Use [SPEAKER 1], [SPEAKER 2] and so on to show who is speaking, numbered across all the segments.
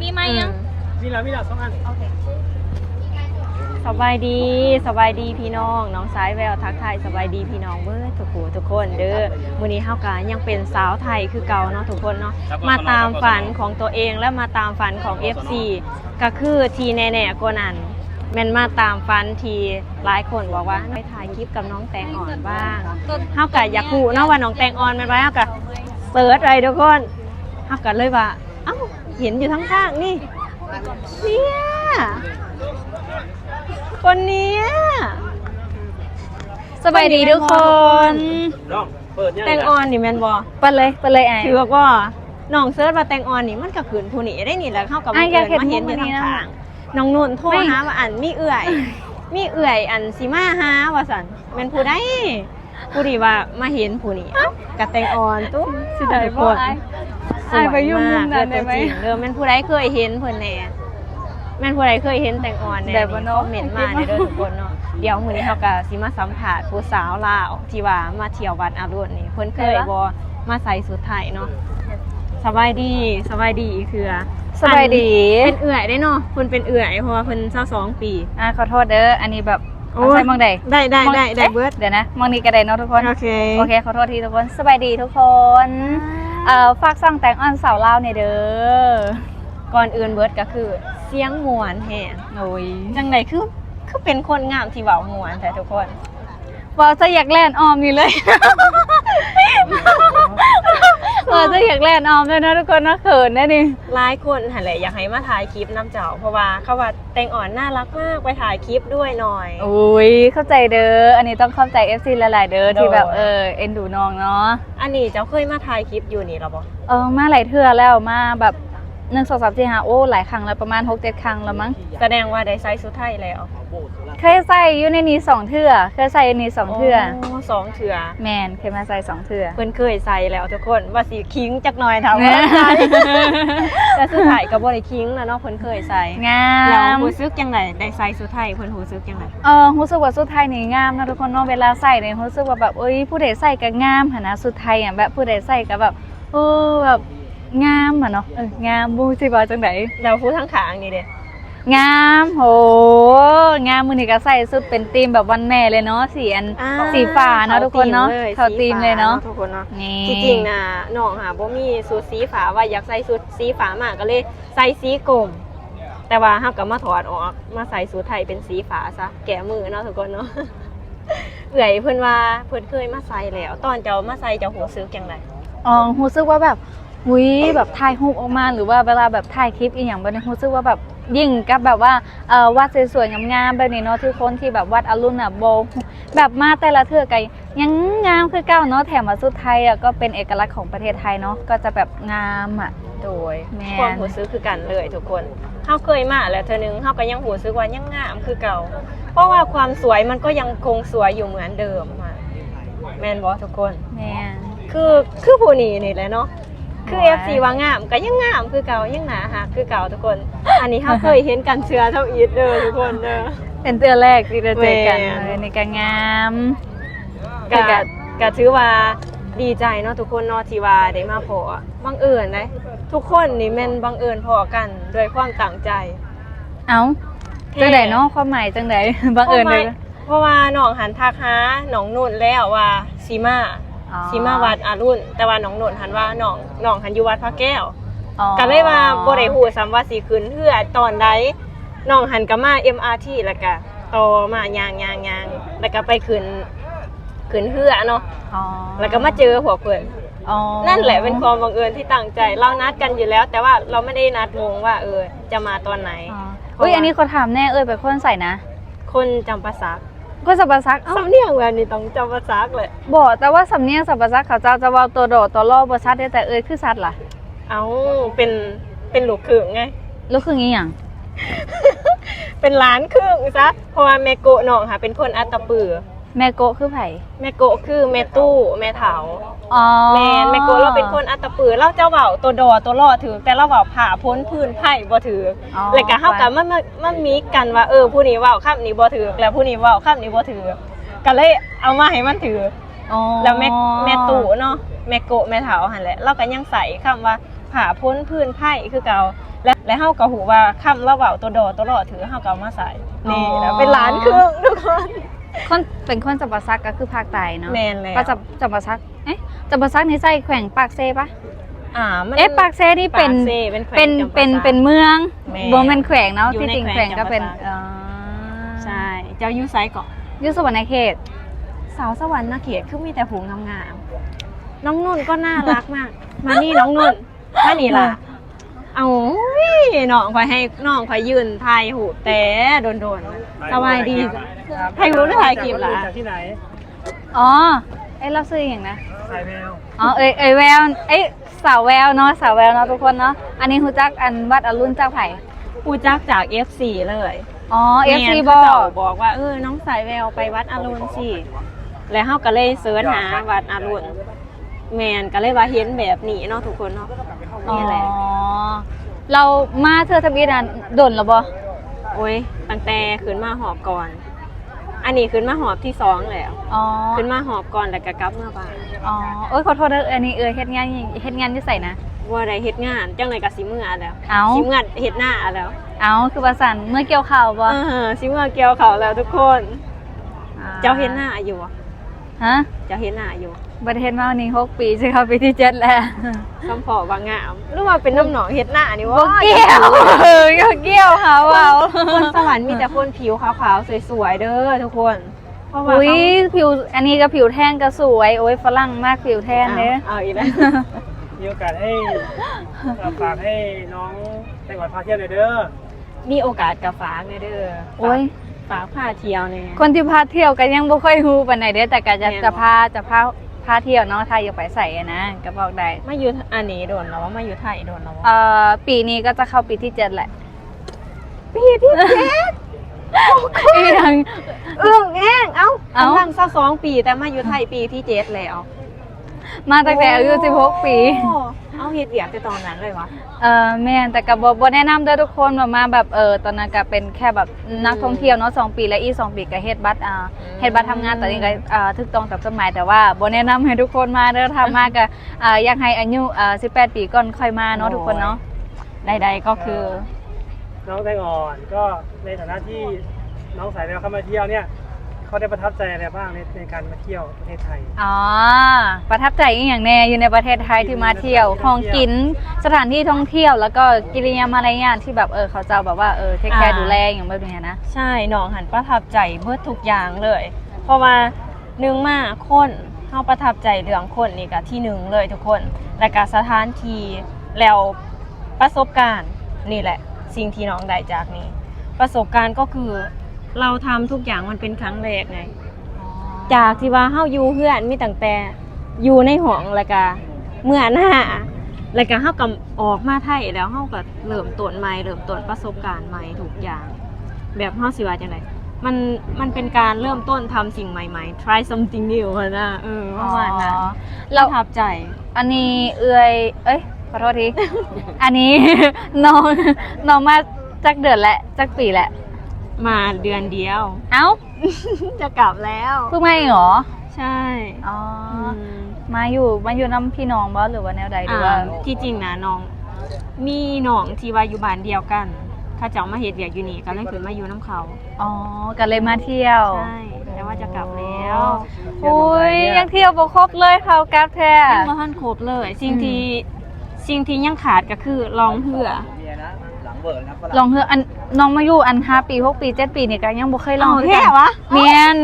[SPEAKER 1] มีไหมยัง
[SPEAKER 2] มีแล้วมีแล้วสองอัน
[SPEAKER 1] โอเค
[SPEAKER 3] สบายดีสบายดีพี่น้องน้องสายแววทักทายสบายดีพี่น้องเบิร์ทุกผู้ทุกคนเด้อมื้อนี้เฮาก็ยังเป็นสาวไทยคือเก่าเนาะทุกคนเนาะมาตามฝันของตัวเองและมาตามฝันของ FC ก็คือทีแน่ๆกว่านั้นแม่นมาตามฝันทีหลายคนบอกว่าไปถ่ายคลิปกับน้องแตงอ่อนบ้างเฮาก็อยากรู้เนาะว่าน้องแตงอ่อนแม่นไว้เฮาก็เสิร์ชไว้ทุกคนเฮาก็เลยว่า เอ้าเห็นอยู่ทั้งข้างๆนี่เนี่ยคนเนี้ย
[SPEAKER 1] สบายดีทุกคน
[SPEAKER 2] น้องเปิดยัง
[SPEAKER 3] แตงออนนี่แม่นบ่
[SPEAKER 1] ไปเลยไปเลยไอ้
[SPEAKER 3] ถือว่าน้องเซิร์ชว่าแตงออนนี่มันก็ขืนผู้นี้ได้นี่แหละเข้ากับ
[SPEAKER 1] อะอยากเห็น
[SPEAKER 3] มาเห็นอยู่
[SPEAKER 1] มุมนี้
[SPEAKER 3] ทาง
[SPEAKER 1] นะ
[SPEAKER 3] ข้างน้องนุ่นโทร
[SPEAKER 1] ไม่
[SPEAKER 3] หาว่าอันมีเอื่อย มีเอื่อยอันสิมาหาว่าสันแม่นผู้ใดผู้ที่ว่ามาเห็นผู้นี้เอ้ากับแตงออนตุ๊สิได้บ่
[SPEAKER 1] ไอ้
[SPEAKER 3] สวย
[SPEAKER 1] ไอ้ไปอยู่มุมนั้นได้ไหม
[SPEAKER 3] เด้อตัวจริงเด้อแม่นผู้ใดเคยเห็นเพิ่นแน่แม่นผู้ใดเคยเห็นแตงออนแน่
[SPEAKER 1] แบบว่า
[SPEAKER 3] นี่
[SPEAKER 1] เนาะ
[SPEAKER 3] คอมเมนต์มาเด้อเด้อทุกคนเนาะเดี๋ยวมื้อนี้เฮาก็สิมาสัมภาษณ์ผู้สาวลาวที่ว่ามาเที่ยววัดอารุณนี่เพิ่นเคยบ่มาใส่สุดไทยเนาะสบายดีสบายดีอีกคือ
[SPEAKER 1] สบายดี
[SPEAKER 3] เป็นเอื่อยได้เนาะเพิ่นเป็นเอื่อยเพราะว่าเพิ่นเศร้าสองปี
[SPEAKER 1] อะขอโทษเด้ออันนี้แบบ
[SPEAKER 3] โอ้
[SPEAKER 1] เอาใส่มองใด
[SPEAKER 3] ได้ได้
[SPEAKER 1] มอง
[SPEAKER 3] ได้ได้
[SPEAKER 1] อ๊ะ
[SPEAKER 3] เบิร์ด
[SPEAKER 1] เดี๋ยวนะมองนี้ก็ได้เนาะทุกคน
[SPEAKER 3] โอเค
[SPEAKER 1] โอเค ขอโทษทีทุกคน สบายดีทุกคน เอ่อฝากสั่งแต่งออนสาวลาวเนี่ยเด้อ
[SPEAKER 3] ก่อนอื่นเบิร์ดก็คือ เสียงมวนแฮง
[SPEAKER 1] โอ้ย
[SPEAKER 3] จังไดคือคือเป็นคนงามที่เว้ามวนแต่ทุกคน
[SPEAKER 1] ว่าจะอยากแล่นออมนี่เลย ว่าจะอยากแล่นออมด้วยนะทุกคนนะเขินนะนี่
[SPEAKER 3] หลายคนหั่นแหละอยากให้มาถ่ายคลิปน้ำเจ้าเพราะว่าเขาว่าแตงอ่อนน่ารักมากไปถ่ายคลิปด้วยหน่อย
[SPEAKER 1] โอ้ยเข้าใจเด้ออันนี้ต้องเข้าใจ FC หลายๆเด้อที่แบบเออเอ็นดูน้องเนาะ
[SPEAKER 3] อันนี้เจ้าเคยมาถ่ายคลิปอยู่นี่หรอบ่
[SPEAKER 1] เออมาหลายเทื่อแล้วมาแบบ หนึ่งสองสามสี่ห้าโอ้หลายครั้งแล้วประมาณหกเจ็ดครั้งแล้วมั้ง
[SPEAKER 3] แสดงว่าได้ใส่สุดไทยแล้ว
[SPEAKER 1] เคยใส่อยู่ในนี้สองเทื่อเคยใส่ในนี้สองเทื่อ
[SPEAKER 3] โสองเถื่อ
[SPEAKER 1] แมนเคยมาใส่สองเทื่อ
[SPEAKER 3] เพิ่นเคยใส่แล้วทุกคนว่าสิคิงจักหน่อยถามว่าใส่แต่สุดท้ายก็บ่ได้คิงแล้วเนาะเพิ่นเคยใส่
[SPEAKER 1] งา
[SPEAKER 3] แล้ว
[SPEAKER 1] ม
[SPEAKER 3] รู้สึกจังไดได้ใส่สุดท้ายเพิ่นรู้สึกจังได
[SPEAKER 1] เออรู้สึกว่าสุดไทยนี่งามนะทุกคนเนาะเวลาใส่เนี่ยรู้สึกว่าแบบเอ้ยผู้ใดใส่ก็งามหันนะสุดไทยอะแบบผู้ใดใส่ก็แบบเออแบบ งามอะเนาะเอองามบูสิว่าจังได
[SPEAKER 3] แล้วผู้ทั้งขางนี่เด้
[SPEAKER 1] งามโหงามมือนี้ก็ใส่สุดเป็นธีมแบบวันแม่เลยเนาะสีอัน
[SPEAKER 3] อ่า
[SPEAKER 1] สีฟ้าเนาะทุกคนเนาะ
[SPEAKER 3] เขา
[SPEAKER 1] เขา
[SPEAKER 3] ธี
[SPEAKER 1] ธี
[SPEAKER 3] ม
[SPEAKER 1] ม
[SPEAKER 3] เล
[SPEAKER 1] เลยย
[SPEAKER 3] เนาะ
[SPEAKER 1] เนาะ
[SPEAKER 3] ทุกคนเนาะ
[SPEAKER 1] นี่
[SPEAKER 3] จริงๆน่ะน้องหาบ่มีสูทสีฟ้าว่าอยากใส่สูทสีฟ้ามาก็เลยใส่สีกรมแต่ว่าเฮาก็มาถอดออกมาใส่สูทไทยเป็นสีฟ้าซะแก้มือเนาะทุกคนเนาะเอื่อยเพิ่นว่าเพิ่นเคยมาใส่แล้ว ตอนเจ้ามาใส่เจ้าหูซึกจังได
[SPEAKER 1] อ๋อรู้สึกว่าแบบ หุยแบบถ่ายรูปออกมาหรือว่าเวลาแบบถ่ายคลิปอีกอย่างแบบนี้รู้สึกว่าแบบยิ่งกับแบบว่าเอ่อวาดสวยๆงามๆแบบนี้เนาะที่คนที่แบบวาดอรุณอะโบแบบมาแต่ละเทื่อไกยังงามคือเก้าเนาะแถมมาสุดไทยอะก็เป็นเอกลักษณ์ของประเทศไทยเนาะก็จะแบบงามอะ
[SPEAKER 3] โดย
[SPEAKER 1] แม่น
[SPEAKER 3] ความหูซึกคือกันเลยทุกคนเฮาเคยมาแล้วเธอนึงเฮาก็ยังหูซึกว่ายังงามคือเก่า เพราะว่าความสวยมันก็ยังคงสวยอยู่เหมือนเดิมอะแม่นบ่ทุกคน
[SPEAKER 1] แม่น
[SPEAKER 3] คือคือผู้นี้นี่แหละเนาะ คือ
[SPEAKER 1] ว้าย
[SPEAKER 3] FC ว่างามก็ยังงามคือเก่ายังหนาหักคือเก่าทุกคน อันนี้เฮาเคยเห็นกันเชือเท่าอีทเด้อทุกคนเด้อ
[SPEAKER 1] เป็นเตือนแรกที่เราเจอกัน
[SPEAKER 3] แม่น
[SPEAKER 1] เลยในการงาม
[SPEAKER 3] ก็
[SPEAKER 1] คือกัน
[SPEAKER 3] ก็ถือว่าดีใจเนาะทุกคนเนาะที่ว่าได้มาพอบังเอิญเลยทุกคนนี่แม่นบังเอิญพอกันด้วยความตั้งใจ
[SPEAKER 1] เอ้าจังไดเนาะความหมายจังไดบังเอิญเลย
[SPEAKER 3] เพราะว่าน้องหันทักหาน้องนุ่นแล้วว่าสีมา
[SPEAKER 1] อ๋อ
[SPEAKER 3] สีมาวัดอารุณแต่ว่าน้องนุ่นหันว่าน้องน้องหันอยู่วัดพระแก้ว
[SPEAKER 1] อ๋อ
[SPEAKER 3] ก็เลยว่าบ่ได้ฮู้ซ้ำว่าสิขึ้นเพื่อตอนใดน้องหันก็มา MRT แล้วก็ต่อมายางยางยางแล้วก็ไปขึ้นขึ้นเพื่อเนาะ
[SPEAKER 1] อ๋อ
[SPEAKER 3] แล้วก็มาเจอพวกเพิ่น
[SPEAKER 1] อ๋อ
[SPEAKER 3] นั่นแหละเป็นความบังเอิญที่ตั้งใจ เรานัดกันอยู่แล้ว แต่ว่าเราไม่ได้นัดวงว่า เออจะมาตอนไหน
[SPEAKER 1] อ๋ออุ้ยอันนี้เขาถามแน่เอ้ยเป็นคนใส่นะ
[SPEAKER 3] คนจำปาสัก
[SPEAKER 1] ก็สับปะซักเอ้า
[SPEAKER 3] สำเนียงแบบนี้ต้องจำปาสักเลย
[SPEAKER 1] บอกแต่ว่าสำเนียงสับปะซักเขาเจ้าจะเว้าตัวโดดตัวล่อบ่ชัดเด้แต่เอ้ยคือชัดล่ะ
[SPEAKER 3] เอาเป็นเป็นลูกครึ่งไง
[SPEAKER 1] แล้วคืองี้หยัง
[SPEAKER 3] เป็นล้านครึ่งซะเพราะว่าแม่โกะน้องค่ะ เป็นคนอัตตปือ
[SPEAKER 1] แม่โกะคือไผ
[SPEAKER 3] แม่โกะคือแม่ตู้แม่เถา
[SPEAKER 1] อ๋อ
[SPEAKER 3] แมนแม่โกะเราเป็นคนอัตตปือเราเจ้าเบาตัวดอตัวล่อถือแต่เราเบาผ่าพ้นพื้นไผ่บ่ถือ
[SPEAKER 1] อ๋อ
[SPEAKER 3] แล้วก็เฮากันมันมันมันมีกันว่าเออผู้นี้เว้าคำนี้บ่ถือแล้วผู้นี้เว้าคำนี้บ่ถือก็เลยเอามาให้มันถือ
[SPEAKER 1] อ๋อ
[SPEAKER 3] แล้วแม่แม่ตู่เนาะแม่โกะแม่เถาหั่นแหละเราก็ยังใส่คำว่าผ่าพ้นพื้นไผ่คือเก่าและและเฮาก็หูว่าคำเราเว้าตัวดอตัวรอถือเฮาก็เอามาใส่นี่แล้วเป็นล้านครึ่งทุกคน
[SPEAKER 1] คนเป็นคนจับปะซักก็คือภาคใต้เนาะ
[SPEAKER 3] แมนแล้ว
[SPEAKER 1] ก็จับจับปะซักเอ๊ะจับปะซักนี่ใส่แขวงปากเซปะ
[SPEAKER 3] อ่ามัน
[SPEAKER 1] เอ๊ะปากเซนี่เป็น
[SPEAKER 3] ปากเซ่เป็นแขวง
[SPEAKER 1] เป็น
[SPEAKER 3] จำปาสัก
[SPEAKER 1] เป็นเป็นเมือง
[SPEAKER 3] แม่
[SPEAKER 1] บ่แม่นแขวงเนาะ
[SPEAKER 3] อยู่
[SPEAKER 1] ที่
[SPEAKER 3] ใน
[SPEAKER 1] จริง
[SPEAKER 3] แข
[SPEAKER 1] แข
[SPEAKER 3] ว
[SPEAKER 1] ว
[SPEAKER 3] ง
[SPEAKER 1] งก็เป็น
[SPEAKER 3] จำปาสัก
[SPEAKER 1] อ๋อ
[SPEAKER 3] ใช่เจ้ายูไซก่อน
[SPEAKER 1] อยู่สวรรณเขต
[SPEAKER 3] สาวสวรรค์นาเขตคือมีแต่ผูงงามๆน้องนุ่นก็น่ารักมาก มานี่น้องนุ่นมานี่ล่ะ เอาอุ้ยน้องคอยให้น้องคอยยืนถ่ายหูปแต่โดนๆสบายดีใครรู้หรือถ่ายคลิปล่ะ
[SPEAKER 2] จากที่ไหน
[SPEAKER 1] อ๋อเอ้ยเราซื้ออย่างนะ
[SPEAKER 2] สายแมว
[SPEAKER 1] อ๋อเอ้ยเอ้ยแววเอ้ยสาวแววเนาะสาวแววเนาะทุกคนเนาะอันนี้ฮู้จักอันวัดอรุณเจ้าไผ่
[SPEAKER 3] กูจักจาก FC เลย
[SPEAKER 1] อ๋อ FC
[SPEAKER 3] แม่น
[SPEAKER 1] บอ
[SPEAKER 3] เขาเจ้ากบอกว่าเออน้องสายแววไปวัดอรุณสิแล้วเฮาก็เลยเสิร์ชหาวัดอรุณแมนก็เลยว่าเห็นแบบนี้เนาะทุกคนเนาะ นี่แหละ
[SPEAKER 1] อ๋อเรามาเธอทะเบียนอันดนแล้วบ่
[SPEAKER 3] โอ้ยตั้งแต่ขึ้นมาหอบก่อน อันนี้ขึ้นมาหอบที่สองแล้ว
[SPEAKER 1] อ๋อ
[SPEAKER 3] ขึ้นมาหอบก่อนแล้วก็กลับเมื่อบ่าย
[SPEAKER 1] อ๋อเอ้ยขอโทษเด้ออันนี้เอ้ยเฮ็ดงานเฮ็ดงานอยู่ไสนะ
[SPEAKER 3] ว่าได้เฮ็ดงานจังเลยก็สิเมื่อแล้ว
[SPEAKER 1] เอ้า
[SPEAKER 3] สิเมื่อเฮ็ดหน้าแล้ว
[SPEAKER 1] เอาคือประสันเมื่อเกี่ยวข่าวบ่
[SPEAKER 3] เออสิเมื่อเกี่ยวเขาแล้วทุกคน เจ้าเฮ็ดหน้าอยู่บ่
[SPEAKER 1] ฮะ
[SPEAKER 3] เจ้าเฮ็ดหน้าอยู่
[SPEAKER 1] บ่ ได้เฮ็ดมาวันนี้หกปีใช่เข้าปีที่เจ็ดแล้ว
[SPEAKER 3] คำพอว่างามหรือว่าเป็นน้ำหนองเฮ็ดหน้านี่
[SPEAKER 1] บ่
[SPEAKER 3] ว่า
[SPEAKER 1] เกี่ยวเออบ่เกี่ยวค่ะว้าว
[SPEAKER 3] คนสวรรค์มีแต่คนผิวขาวๆสวยๆเด้อทุกคนเพราะว่า
[SPEAKER 1] อุ้ย
[SPEAKER 3] เขา
[SPEAKER 1] ผิวอันนี้ก็ผิวแทนก็สวยโอ้ยฝรั่งมากผิวแทนเด้อ
[SPEAKER 3] เอาอีกแล้ว
[SPEAKER 2] มีโอกาสให้เอ่อฝากให้น้องไต้หวันพาเที่ยวหน่อยเด้อ
[SPEAKER 3] มีโอกาสกับฝากเด้อ
[SPEAKER 1] โอ้ย
[SPEAKER 3] ฝากพาเที่ยวเนี่ย
[SPEAKER 1] คนที่พาเที่ยวก็ยังบ่ค่อยฮู้ปานใดเด้อแต่ก็จะ
[SPEAKER 3] แม่นบ่
[SPEAKER 1] จะพาจะพา พาเที่ยวเนาะถ้าอยากไปใส่อะนะก็บอกได้
[SPEAKER 3] มาอยู่อันนี้โดนแล้วว่ามาอยู่ไทยโดนแล้ว
[SPEAKER 1] เอ่อปีนี้ก็จะเข้าปีที่เจ็ดแหละ
[SPEAKER 3] ปีที่เจ็ด
[SPEAKER 1] อีหยัง
[SPEAKER 3] เอื้องแง่งเอ้า
[SPEAKER 1] เอ้า
[SPEAKER 3] กำลังสักสองปีแต่มาอยู่ไทยปีที่เจ็ดแล้ว
[SPEAKER 1] มาตั้งแต่อายุ16 ปี
[SPEAKER 3] โอ้เอาเฮ็ดเวียกแต่ตอนนั้นเลยวะ
[SPEAKER 1] เออแม่นแต่กับบบ่แนะนำเด้อทุกคนว่ามาแบบเออตอนนั้นก็เป็นแค่แบบนักท่องเที่ยวเนาะสองปีและอีกสองปีก็เฮ็ดบัตรอ่า
[SPEAKER 3] อืม
[SPEAKER 1] เฮ็ดบัตรทำงานตอนนี้ก็อ่าถูกต้องตามกฎหมายแต่ว่าบ่แนะนำให้ทุกคนมาเด้อถ้ามาก็อ่าอยากให้อายุอ่า18 ปีก่อนค่อยมาเนาะทุกคนเนาะ
[SPEAKER 3] ใดๆก็คือ
[SPEAKER 2] น้องไต้หวันก็ในฐานะที่น้องสายแมวเข้ามาเที่ยวเนี่ย เขาได้ประทับใจอะไรบ้างในในการมาเที่ยวประเทศไทย
[SPEAKER 1] อ๋อ ประทับใจอีกอย่างแน่อยู่ในประเทศไทยที่มาเที่ยวของกินสถานที่ท่องเที่ยวแล้วก็กิริยามารยาทที่แบบเออเขาจะแบบว่าเออเทคแคร์
[SPEAKER 3] อ่า
[SPEAKER 1] ดูแลอย่างแบบนี้นะ
[SPEAKER 3] ใช่น้องหันประทับใจเบิดทุกอย่างเลย เพราะว่าหนึ่งมาคนเฮาประทับใจเรื่องคนนี่ก็ที่หนึ่งเลยทุกคนและก็สถานที่แล้วประสบการณ์นี่แหละ สิ่งที่น้องได้จากนี้ ประสบการณ์ก็คือ เราทำทุกอย่างมันเป็นครั้งแรกไง จากที่ว่าเฮาอยู่เพื่อนมีตั้งแต่อยู่ในห้องแล้วก็เมื่อหน้าแล้วก็เฮาก็ออกมาไทยแล้วเฮาก็เริ่มต้นใหม่เริ่มต้นประสบการณ์ใหม่ทุกอย่าง แบบเฮาสิว่าจังไดมันมันเป็นการเริ่มต้นทำสิ่งใหม่ๆ try something new อะนะเออประมาณนั้น
[SPEAKER 1] อ๋อ
[SPEAKER 3] เรา
[SPEAKER 1] เรา
[SPEAKER 3] ทับใจ
[SPEAKER 1] อันนี้เอื่อยเอ้ยขอโทษที อันนี้ น้องน้องมาจักเดือนและจักปีแหละ
[SPEAKER 3] มาเดือนเดียว
[SPEAKER 1] เอ้า
[SPEAKER 3] จะกลับแล้ว
[SPEAKER 1] เพิ่งมาเองเหรอ
[SPEAKER 3] ใช่
[SPEAKER 1] อ๋ออ
[SPEAKER 3] ม
[SPEAKER 1] มาอยู่มาอยู่น้ำพี่น้องบ่หรือว่าแนวใดหรือว่า
[SPEAKER 3] อ่าที่จริงนะน้อง มีน้องที่ว่าอยู่บ้านเดียวกันเขาเจ้ามาเฮ็ดเวียกอยู่นี่ก็เลยขึ้นมาอยู่น้ำเขา
[SPEAKER 1] อ๋อก็เลยมาเที่ยว
[SPEAKER 3] ใช่แต่ว่าจะกลับแล้ว
[SPEAKER 1] อุ้ยยังเที่ยวบ่ครบเลยเขากลับแท้
[SPEAKER 3] ยังบ่ทันครบเลย สิ่งที่สิ่งที่ยังขาดก็คือลองเหือ
[SPEAKER 1] ลองเฮืออันน้องมาอยู่อัน5ปี6ปี7ปีนี่ก็ยังบ่เคยลอง
[SPEAKER 3] เอา
[SPEAKER 1] คือ
[SPEAKER 3] แค่
[SPEAKER 1] กัน
[SPEAKER 3] วะ
[SPEAKER 1] เมียน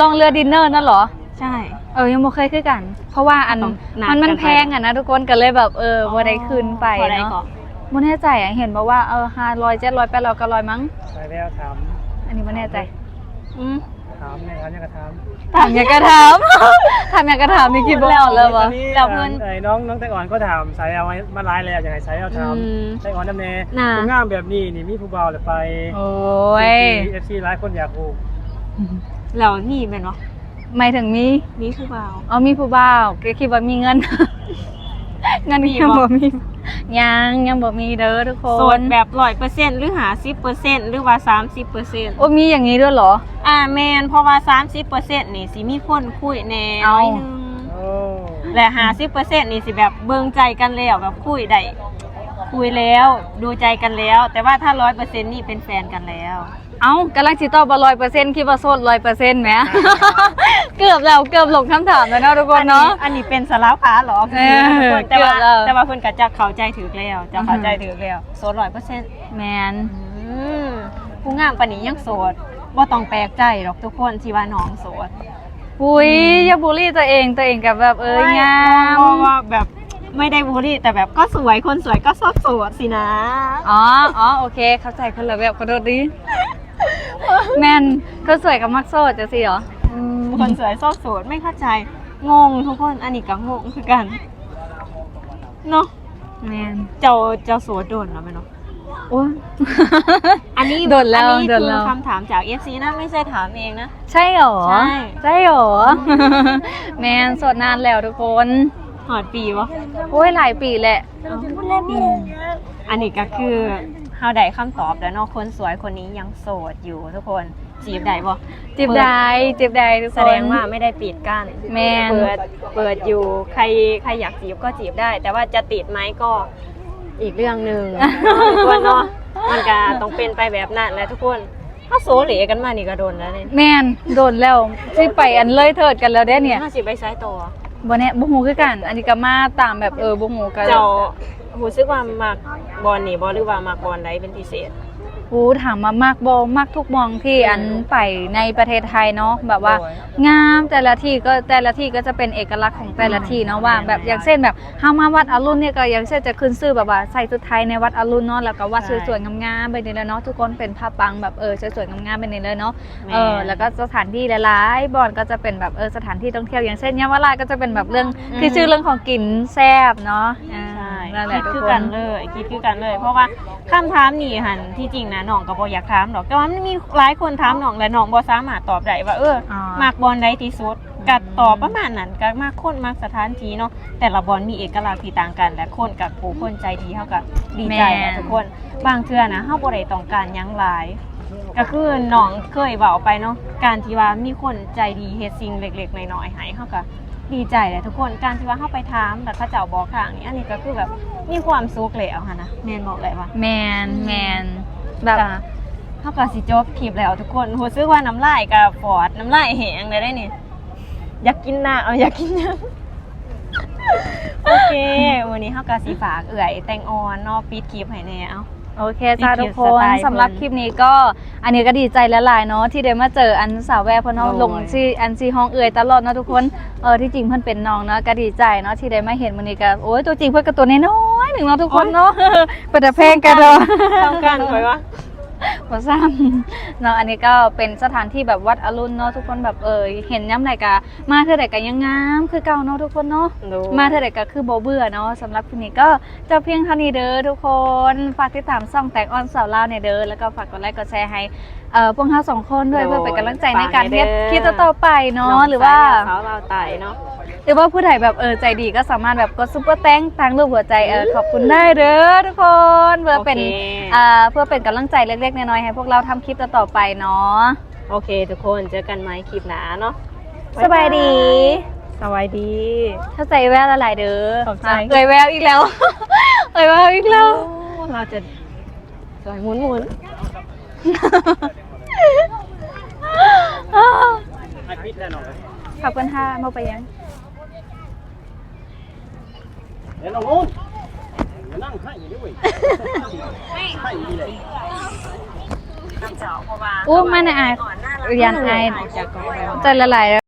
[SPEAKER 1] ลองเรือดินเนอร์นั่นเหรอ
[SPEAKER 3] ใช่
[SPEAKER 1] เออยังบ่เคยคือกัน เพราะว่าอัน
[SPEAKER 3] ต้องนัด
[SPEAKER 1] มันมัน
[SPEAKER 3] กันไป
[SPEAKER 1] แพงอะนะทุกคนก็เลยแบบเออบ่ได้ขึ้นไป
[SPEAKER 3] พอได้
[SPEAKER 1] เนาะ
[SPEAKER 3] ก่อน
[SPEAKER 1] บ่แน่ใจอะเห็นบอกว่าเออ500 700 800 900มั้ง
[SPEAKER 2] สายแมวถาม
[SPEAKER 1] อันนี้บ่แน่ใจ
[SPEAKER 3] อืม
[SPEAKER 2] ถามในร้านยังกระถาม
[SPEAKER 1] ถามอยากกระถาม ถามอยากกระถามนี่คิดบ่ออกเลยบ่
[SPEAKER 2] ตอนนี้
[SPEAKER 3] แล้วเพิ่น
[SPEAKER 2] ไอ้น้องน้องไต้หวันก็ถามสายแมวมาหลายแล้วอย่างไรสายแมวถาม
[SPEAKER 3] อืม
[SPEAKER 2] ไต้หวันดำเน
[SPEAKER 3] น่ะ
[SPEAKER 2] คุณงามแบบนี้นี่มีผู้บ่าวหรือไป
[SPEAKER 1] โอ้ย
[SPEAKER 2] เอฟซีหลายคนอยากรู้
[SPEAKER 3] แล้วนี่แม่นบ่
[SPEAKER 1] หมายถึงมี
[SPEAKER 3] มีผู้บ่าว
[SPEAKER 1] อ๋อมีผู้บ่าวก็คิดว่ามีเงิน เงิน
[SPEAKER 3] มี
[SPEAKER 1] ยัง
[SPEAKER 3] บ่
[SPEAKER 1] บ่มียังยังบ่มีเด้อทุกคน
[SPEAKER 3] โสดแบบ100%หรือ50%หรือว่า30%
[SPEAKER 1] โอ้มีอย่างนี้ด้วยเหรอ
[SPEAKER 3] อ่าแมนเพราะว่า30%นี่สิมีคนคุยแน่
[SPEAKER 1] เอา
[SPEAKER 3] น้อยหนึง
[SPEAKER 2] โอ้
[SPEAKER 3] และ50%นี่สิแบบเบิ่งใจกันแล้วแบบคุยได้คุยแล้วดูใจกันแล้ว แต่ว่าถ้าร้อยเปอร์เซ็นต์นี่เป็นแฟนกันแล้ว
[SPEAKER 1] เอ้ากำลังสิตอบว่าร้อยเปอร์เซ็นต์คิดว่าโสดร้อยเปอร์เซ็นต์ไหม เกือบแล้วเกือบหลงคำถามแล้วเนาะทุกคนเนาะ
[SPEAKER 3] อันนี้เป็นสาระขาหรอ
[SPEAKER 1] เออ
[SPEAKER 3] ทุกคนแต่ว่า
[SPEAKER 1] เกือบแล้ว
[SPEAKER 3] แต่ว่าเพิ่นก็จะเข้าใจถือแล้วจะเข้าใจถือแล้วโสดร้อยเปอร์เซ็นต์
[SPEAKER 1] แมน
[SPEAKER 3] ผู้งามปานนี้ยังโสดว่าต้องแปลกใจหรอกทุกคนที่ว่าน้องโสด
[SPEAKER 1] อุ้ยอย่าบูลลี่ตัวเองตัวเองกับแบบเอ้ยงาม
[SPEAKER 3] เพราะว่าแบบไม่ได้บูลลี่แต่แบบก็สวยคนสวยก็ชอบโสดสินะ
[SPEAKER 1] อ๋ออ๋อโอเค เข้าใจคนละแบบขอโทษดิ แมนก็สวยกับมักโสดจะสิเหรอ
[SPEAKER 3] อืมคนสวยชอบโสดไม่เข้าใจ งงทุกคนอันนี้ก็งงคือกันเนาะ
[SPEAKER 1] แมน
[SPEAKER 3] เจ้าเจ้าโสดโดนแล้วไหมเนาะ
[SPEAKER 1] โอ้ย
[SPEAKER 3] อันนี้
[SPEAKER 1] โดนแล้ว
[SPEAKER 3] อันนี้
[SPEAKER 1] โดน
[SPEAKER 3] คื
[SPEAKER 1] แล้
[SPEAKER 3] อ
[SPEAKER 1] ว
[SPEAKER 3] คำถามจาก FC นะไม่ใช่ถามเองนะ
[SPEAKER 1] ใช่เหรอ
[SPEAKER 3] ใช่
[SPEAKER 1] ใช่เหรอ แมนโสดนานแล้วทุกคน
[SPEAKER 3] หอดปีวะ
[SPEAKER 1] โอ้ยหลายปีแหละ
[SPEAKER 3] อันนี้ก็คือเฮาได้คำตอบแล้วเนาะคนสวยคนนี้ยังโสดอยู่ทุกคนจีบได้บ่
[SPEAKER 1] จีบได้จีบได้ทุกคน
[SPEAKER 3] แสดงว่าไม่ได้ปิดกั้น
[SPEAKER 1] แม่น
[SPEAKER 3] เปิดเปิดอยู่ใครใครอยากจีบก็จีบได้ แต่ว่าจะติดไหมก็อีกเรื่องหนึ่งทุกคนเนาะมันก็ต้องเป็นไปแบบนั้นแหละทุกคนถ้าโซเหลกันมานี่ก็โดนแล้วเนี่ย
[SPEAKER 1] แมนโดนแล้วที่ไปอันเลยเถิดกันแล้วเด้เนี่ย
[SPEAKER 3] ถ้าสิไปซ้ายต่อ
[SPEAKER 1] บ่เนี่ยบ่ฮู้คือกัน อันนี้ก็มาตามแบบเออบ่ฮู้กัน
[SPEAKER 3] เจ้า หูซึกว่ามักบอลนี่บอลหรือว่ามักบอลใดเป็นพิเศษ
[SPEAKER 1] โอ้ถามมามากบ่มากทุกหมองที่อันไปในประเทศไทยเนาะแบบว่า
[SPEAKER 3] โอ้ย
[SPEAKER 1] งามแต่ละที่ก็แต่ละที่ก็จะเป็นเอกลักษณ์ของแต่ละที่เนาะว่า แบบอย่างเช่นแบบเฮามาวัดอรุณเนี่ยก็อย่างเช่นจะขึ้นชื่อแบบว่าใส่ชุดไทยในวัดอรุณเนาะแล้วก็วัด
[SPEAKER 3] ใช่
[SPEAKER 1] สวยๆงามๆไปนี่เลยเนาะทุกคนเป็นผ้าปังแบบเออสวยๆงามๆไปนี่เลยเนาะ
[SPEAKER 3] แม่
[SPEAKER 1] เออแล้วก็สถานที่หลายๆบ่อนก็จะเป็นแบบเออสถานที่ท่องเที่ยวอย่างเช่นยามราชก็จะเป็นแบบเรื่อง
[SPEAKER 3] อืม
[SPEAKER 1] คือชื่อเรื่องของกินแซ่บเนาะอ่า
[SPEAKER 3] ใช่
[SPEAKER 1] นั่นแห
[SPEAKER 3] คิ
[SPEAKER 1] ละ
[SPEAKER 3] ด
[SPEAKER 1] ทุก
[SPEAKER 3] คือ
[SPEAKER 1] ค
[SPEAKER 3] กันนเลยคิดคือกันเลย เพราะว่าคำถามนี่หันที่จริงนะน้องก็บ่อยากถามหรอกแต่ว่ามันมีหลายคนถามน้องและน้องบ่สามารถตอบได้ว่าเออ
[SPEAKER 1] อ๋อ
[SPEAKER 3] มากบอลใดที่สุดกัดตอบประมาณนั้นก็มากคนมากสถานที่เนาะแต่ละบอลมีเอกลักษณ์ที่ต่างกัน และคนกับผู้คนใจดีเฮาก็ดีใจ
[SPEAKER 1] แม่
[SPEAKER 3] นะทุกคนบางเทื่อนะเฮาบ่ได้ต้องการหยังหลาย ก็คือน้องเคยเว้าไปเนาะการที่ว่ามีคนใจดีเฮ็ดสิ่งเล็กๆน้อยๆให้เฮาก็ ดีใจแหละทุกคนการที่ว่าเฮาไปถามแล้วเขาเจ้าบอกทางนี้อันนี้ก็คือแบบมีความสุขแล้วค่ะนะแม่นบอกเลยว่า
[SPEAKER 1] แมนแมนแบบ
[SPEAKER 3] จ้ะเท่ากับสิจบคลิปแล้วทุกคนรู้สึกว่าน้ำลายกับฟอดน้ำลายแหงเลยได้นี่อยากกินน้ำเอาอยากกินน้ำโอเค วันนี้เท่ากับสีฝากเอื่อยแตงออนเนอปิดคลิปให้แน่เอา
[SPEAKER 1] โอเคจ้า
[SPEAKER 3] นี่
[SPEAKER 1] ทุ
[SPEAKER 3] คื
[SPEAKER 1] ก
[SPEAKER 3] อ
[SPEAKER 1] ค
[SPEAKER 3] ส
[SPEAKER 1] น
[SPEAKER 3] ไตล์
[SPEAKER 1] สำหรับคลิปนี้ก็อันนี้ก็ดีใจและหลายเนาะที่ได้มาเจออันสาวแววเพราะน้อง
[SPEAKER 3] โอ้ย
[SPEAKER 1] ลงที่อันซีห้องเอ่ยตลอดเนาะทุกคนเออที่จริงเพื่อนเป็นน้องเนาะก็ดีใจเนาะที่ได้มาเห็นมันนี้ก็โอ้ยตัวจริงเพื่อนก็ตัวน้อยๆหนึ่งเนาะทุกคนเนาะเป็นแต่เพลงกันเนาะ
[SPEAKER 3] ต้องการไว้ว่า
[SPEAKER 1] ว่าซ้ำเนาะอันนี้ก็เป็นสถานที่แบบวัดอรุณเนาะทุกคนแบบเออเห็นย้ำไหนกะมาเท่าไหร่กะยังงามคือเก่าเนาะทุกคนเนาะมาเท่าไหร่ก็คือโบเบื่อเนาะสำหรับคลิปนี้ก็จะเพียงเท่านี้เด้อทุกคนฝากติดตามซ่องแตกออนสาวลาวเนี่ยเด้อแล้วก็ฝากกดไลค์กดแชร์ให้เอ่อพวกเราสองคนด้วย
[SPEAKER 3] โดย
[SPEAKER 1] เพื่อเป็นกำลังใจในการ
[SPEAKER 3] ฝากให้
[SPEAKER 1] เฮ็ด
[SPEAKER 3] เด้อ
[SPEAKER 1] คลิปต่อๆไปเนาะหรือว่า
[SPEAKER 3] สาวเราวไต่เนาะ
[SPEAKER 1] หรือว่าผู้ใดแบบเออใจดีก็สามารถแบบกดซุปเปอร์แตงทางรูปหัวใจเออขอบคุณได้เด้อทุกคนเพื่อเป็น
[SPEAKER 3] โอเค
[SPEAKER 1] อ่าเพื่อเป็นกำลังใจเล็กๆน้อยๆให้พวกเราทำคลิปต่อๆไปเนาะ
[SPEAKER 3] โอเค ทุกคนเจอกันไหมคลิปหนาเนาะ
[SPEAKER 1] สบายดี
[SPEAKER 3] สบายดี
[SPEAKER 1] ถ้าใจแววละลายเด้อ
[SPEAKER 3] ขอบใจ
[SPEAKER 1] อะเอ่ยแววอีกแล้ว เอ่ยแววอีกแล้ว
[SPEAKER 3] เราจะสวยหมุนหมุน
[SPEAKER 2] อาทิตย์แน่นอน
[SPEAKER 1] ขอบคุณค่ะมาไปยัง
[SPEAKER 2] เดี๋ยวน้องนู้น เดี๋ยวนั่งให้ด้วยให้ดีเลย
[SPEAKER 1] อู้มันอายเรียนอาย
[SPEAKER 3] จากก่อน
[SPEAKER 1] ใจละลาย